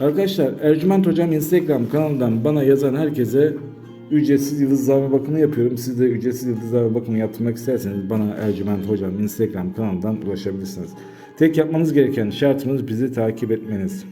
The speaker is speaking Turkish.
Arkadaşlar Ercüment Hocam Instagram kanalından bana yazan herkese ücretsiz yıldızlama bakımı yapıyorum. Siz de ücretsiz yıldızlama bakımı yaptırmak isterseniz bana Ercüment Hocam Instagram kanalından ulaşabilirsiniz. Tek yapmanız gereken şartımız bizi takip etmeniz.